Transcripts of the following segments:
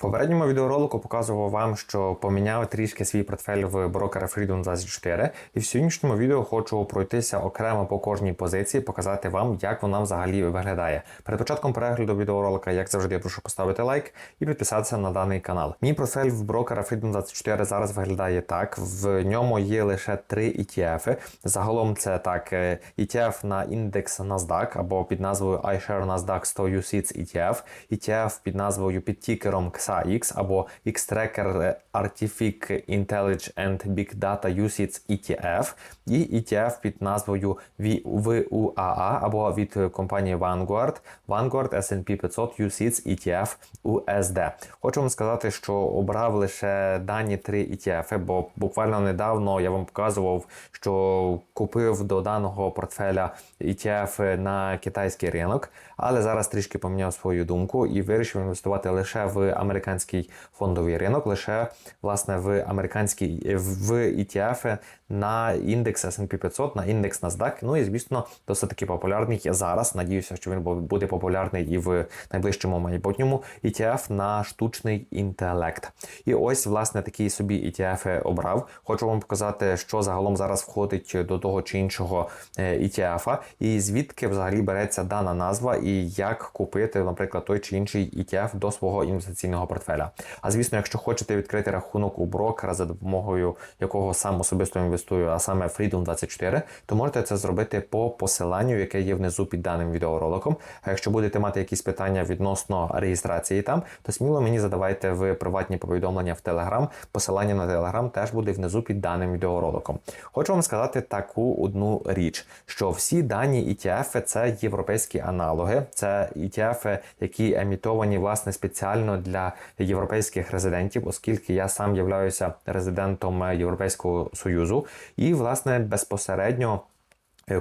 Попередньому відеоролику показував вам, що поміняв трішки свій портфель в брокера Freedom 24. І в сьогоднішньому відео хочу пройтися окремо по кожній позиції, показати вам, як вона взагалі виглядає. Перед початком перегляду відеоролика, як завжди, я прошу поставити лайк і підписатися на даний канал. Мій портфель в брокера Freedom 24 зараз виглядає так. В ньому є лише три ETF. Загалом це так: е, ETF на індекс NASDAQ або під назвою iShare NASDAQ 100 UCITS ETF, ETF під назвою під тікером XAX або X-Tracker Artific Intelligence and Big Data UCITS ETF і ETF під назвою VUAA або від компанії Vanguard Vanguard S&P 500 UCITS ETF USD. Хочу вам сказати, що обрав лише дані три ETF, бо буквально недавно я вам показував, що купив до даного портфеля ETF на китайський ринок, але зараз трішки поміняв свою думку і вирішив інвестувати лише в американський фондовий ринок, лише власне в американський в ETF на індекс S&P 500, на індекс NASDAQ. Ну і звісно, досить таки популярний зараз. Надіюся, що він буде популярний і в найближчому майбутньому ETF на штучний інтелект. І ось власне такий собі ETF обрав. Хочу вам показати, що загалом зараз входить до того чи іншого ETF, і звідки взагалі береться дана назва, і як купити, наприклад, той чи інший ETF до свого інвестиційного портфеля. А звісно, якщо хочете відкрити рахунок у брокера, за допомогою якого сам особисто інвестую, а саме Freedom 24, то можете це зробити по посиланню, яке є внизу під даним відеороликом. А якщо будете мати якісь питання відносно реєстрації там, то сміло мені задавайте в приватні повідомлення в Telegram. Посилання на Telegram теж буде внизу під даним відеороликом. Хочу вам сказати таку одну річ, що всі дані ETF – це європейські аналоги, це ETF, які емітовані власне спеціально для європейських резидентів, оскільки я сам являюся резидентом Європейського союзу, і власне безпосередньо.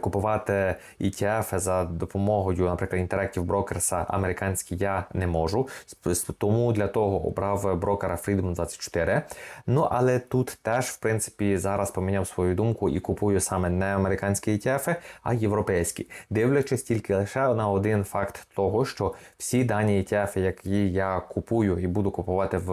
Купувати ETF за допомогою, наприклад, Interactive Brokers американські я не можу. Тому для того обрав брокера Freedom 24. Ну, але тут теж, в принципі, зараз поміняв свою думку і купую саме не американські ETF, а європейські. Дивлячись тільки лише на один факт того, що всі дані ETF, які я купую і буду купувати в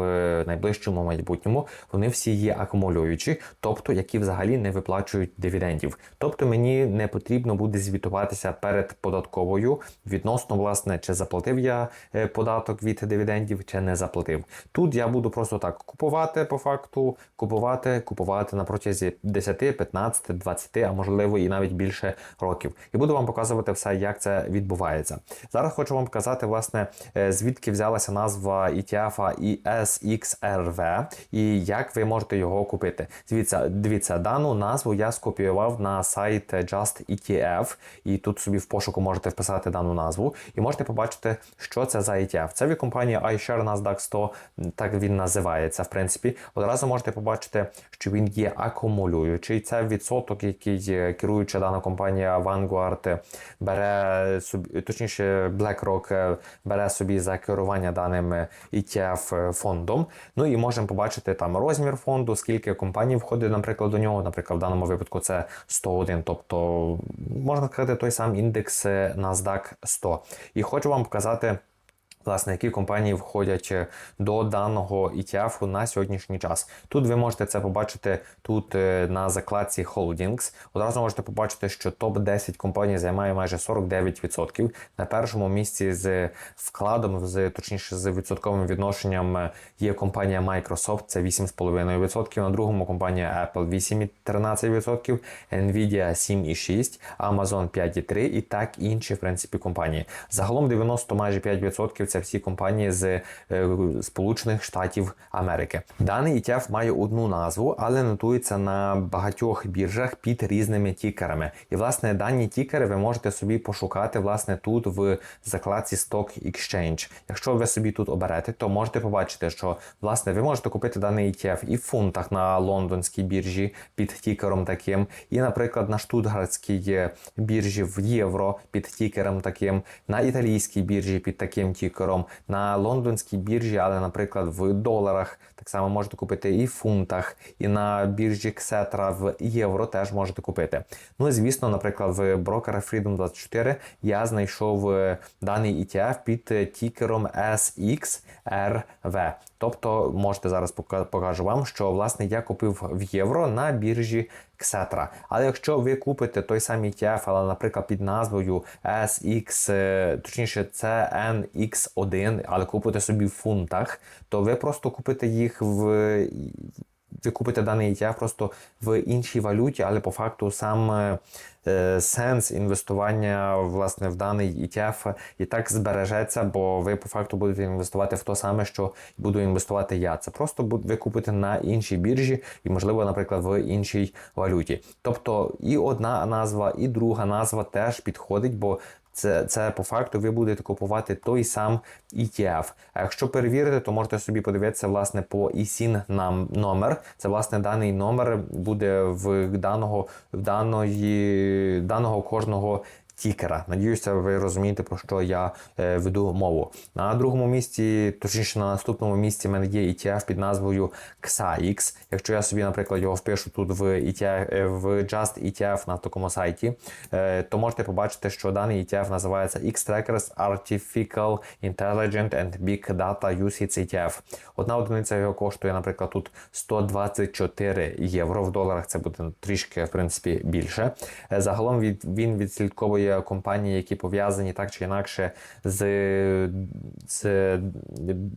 найближчому майбутньому, вони всі є акумулюючі, тобто які взагалі не виплачують дивідендів. Тобто мені не потрібно буде звітуватися перед податковою відносно, власне, чи заплатив я податок від дивідендів, чи не заплатив. Тут я буду просто так купувати по факту, купувати, купувати на протязі 10, 15, 20, а можливо і навіть більше років. І буду вам показувати все, як це відбувається. Зараз хочу вам показати, власне, звідки взялася назва ETF ESXRV і як ви можете його купити. Дивіться, дивіться, дану назву я скопіював на сайт Just ETF, і тут собі в пошуку можете вписати дану назву, і можете побачити, що це за ETF. Це від компанії iShare NASDAQ 100, так він називається. В принципі, одразу можете побачити, що він є акумулюючий. Це відсоток, який керуюча дана компанія Vanguard бере собі, точніше, BlackRock бере собі за керування даним ETF фондом. Ну і можемо побачити там розмір фонду, скільки компаній входить, наприклад, до нього. Наприклад, в даному випадку це 101, тобто можна сказати, той сам індекс NASDAQ 100. І хочу вам показати. Власне, які компанії входять до даного ETF на сьогоднішній час. Тут ви можете це побачити тут на закладці Holdings. Одразу можете побачити, що топ-10 компаній займає майже 49%. На першому місці з вкладом, з точніше з відсотковим відношенням є компанія Microsoft, це 8,5%. На другому компанія Apple 8,13%, Nvidia 7,6%, Amazon 5,3% і так інші в принципі компанії. Загалом 90 майже 5% це всі компанії з е, Сполучених Штатів Америки. Даний ETF має одну назву, але нотується на багатьох біржах під різними тікерами. І власне дані тікери ви можете собі пошукати власне тут в закладці Stock Exchange. Якщо ви собі тут оберете, то можете побачити, що власне ви можете купити даний ETF і в фунтах на лондонській біржі під тікером таким, і, наприклад, на штутгартській біржі в євро під тікером таким, на італійській біржі під таким тікером доларом на лондонській біржі, але, наприклад, в доларах так само можете купити і в фунтах, і на біржі Ксетра в євро теж можете купити. Ну і звісно, наприклад, в брокера Freedom 24 я знайшов даний ETF під тікером SXRV. Тобто можете зараз покажу вам, що власне я купив в євро на біржі Ксетра. Але якщо ви купите той самий ETF, але, наприклад, під назвою SX, е, точніше, CNX1, але купите собі в фунтах, то ви просто купите їх в. Ви купите даний ETF просто в іншій валюті, але по факту сам е, сенс інвестування власне в даний ETF і так збережеться, бо ви по факту будете інвестувати в те саме, що буду інвестувати я. Це просто ви купите на іншій біржі і, можливо, наприклад, в іншій валюті. Тобто і одна назва, і друга назва теж підходить, бо це, це по факту ви будете купувати той сам ETF. А якщо перевірити, то можете собі подивитися власне по ISIN нам номер. Це власне даний номер буде в даного в даної даного кожного. Тікера. Надіюся, ви розумієте, про що я е, веду мову. На другому місці, точніше на наступному місці, в мене є ETF під назвою XAX. Якщо я собі, наприклад, його впишу тут в ETF, е, в Just ETF на такому сайті, е, то можете побачити, що даний ETF називається X-Trackers Artificial Intelligent and Big Data Usage ETF. Одна одиниця його коштує, наприклад, тут 124 євро. В доларах це буде трішки, в принципі, більше. Загалом він відслідковує компанії, які пов'язані так чи інакше з, з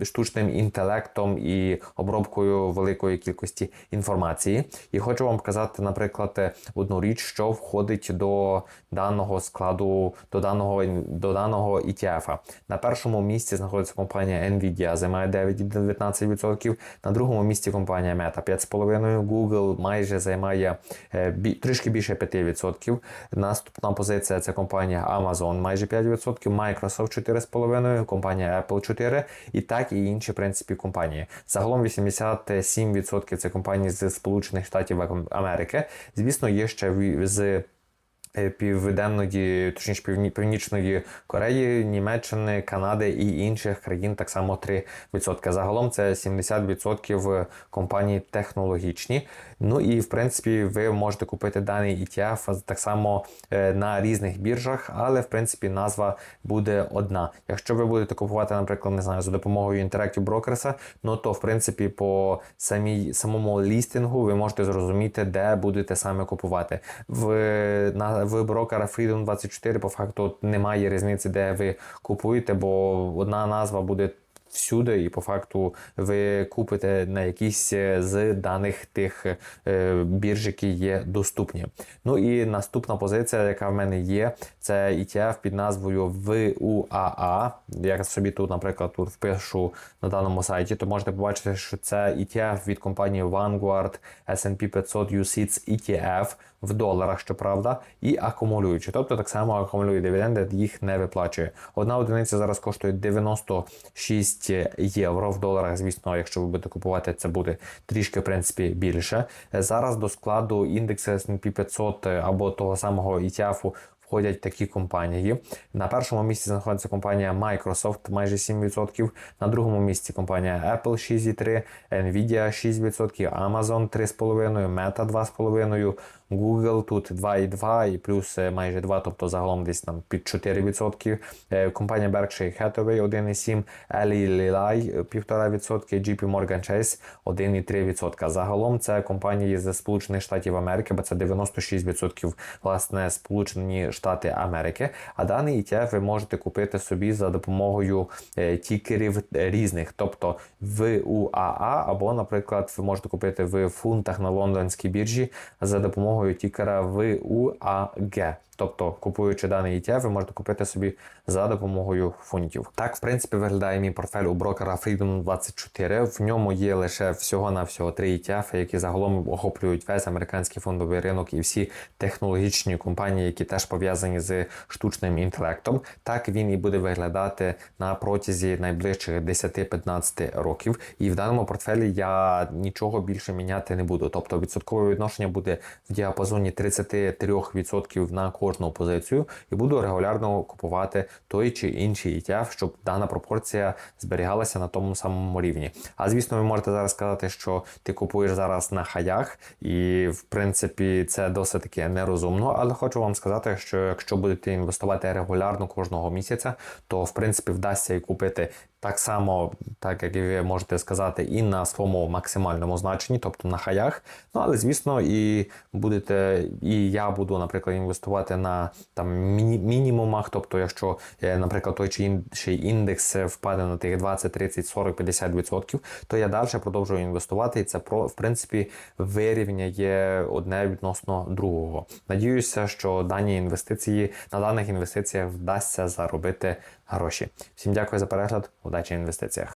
штучним інтелектом і обробкою великої кількості інформації. І хочу вам показати, наприклад, одну річ, що входить до даного складу, до даного до даного ETF. На першому місці знаходиться компанія Nvidia, займає 9,19%. На другому місці компанія Meta 5,5%. Google майже займає е, трішки більше 5%. Наступна позиція це компанія Amazon, майже 5%, Microsoft 4,5%, компанія Apple 4% і так і інші в принципі компанії. Загалом 87% це компанії з Сполучених Штатів Америки. Звісно, є ще з Південної, точніше Півні- Північної Кореї, Німеччини, Канади і інших країн так само 3%. Загалом це 70% компаній технологічні. Ну і в принципі ви можете купити даний ETF так само е, на різних біржах, але в принципі назва буде одна. Якщо ви будете купувати, наприклад, не знаю, за допомогою Interactive Brokers, ну то в принципі по самій самому лістингу ви можете зрозуміти, де будете саме купувати. В на в брокера Freedom 24 по факту немає різниці, де ви купуєте, бо одна назва буде. Всюди, і по факту ви купите на якісь е, з даних тих е, бірж, які є доступні. Ну і наступна позиція, яка в мене є, це ETF під назвою VUAA. Я собі тут, наприклад, тут впишу на даному сайті, то можете побачити, що це ETF від компанії Vanguard S&P 500 UCITS ETF в доларах, щоправда, і акумулюючи. Тобто так само акумулює дивіденди, їх не виплачує. Одна одиниця зараз коштує 96 євро в доларах. Звісно, якщо ви будете купувати, це буде трішки в принципі більше. Зараз до складу індексу S&P 500 або того самого ETF входять такі компанії. На першому місці знаходиться компанія Microsoft, майже 7%. На другому місці компанія Apple 6,3%, Nvidia 6%, Amazon 3,5%, Meta 2,5%. Google тут 2,2 і плюс е, майже 2, тобто загалом десь там під 4%. Е, Компанія Berkshire Hathaway 1,7, Eli Lilly 1,5%, JP Morgan Chase 1,3%. Загалом це компанії з Сполучених Штатів Америки, бо це 96% власне Сполучені Штати Америки. А даний ETF ви можете купити собі за допомогою е, тікерів різних, тобто в УАА, або, наприклад, ви можете купити в фунтах на лондонській біржі за допомогою тікера ВУАГ. Тобто, купуючи даний ETF, ви можете купити собі за допомогою фунтів. Так, в принципі, виглядає мій портфель у брокера Freedom 24. В ньому є лише всього-навсього три ETF, які загалом охоплюють весь американський фондовий ринок і всі технологічні компанії, які теж пов'язані з штучним інтелектом. Так він і буде виглядати на протязі найближчих 10-15 років. І в даному портфелі я нічого більше міняти не буду. Тобто відсоткове відношення буде в діапазоні 33% на кожну позицію, і буду регулярно купувати той чи інший ETF, щоб дана пропорція зберігалася на тому самому рівні. А звісно, ви можете зараз сказати, що ти купуєш зараз на хаях, і в принципі це досить таки нерозумно. Але хочу вам сказати, що якщо будете інвестувати регулярно кожного місяця, то в принципі вдасться і купити Так само, так як і ви можете сказати, і на своєму максимальному значенні, тобто на хаях. Ну але звісно, і будете, і я буду, наприклад, інвестувати на там міні- мінімумах. Тобто, якщо, е, наприклад, той чи інший індекс впаде на тих 20, 30, 40, 50 відсотків, то я далі продовжую інвестувати, і це про в принципі вирівняє одне відносно другого. Надіюся, що дані інвестиції на даних інвестиціях вдасться заробити гроші. Всім дякую за перегляд. Удачі в інвестиціях.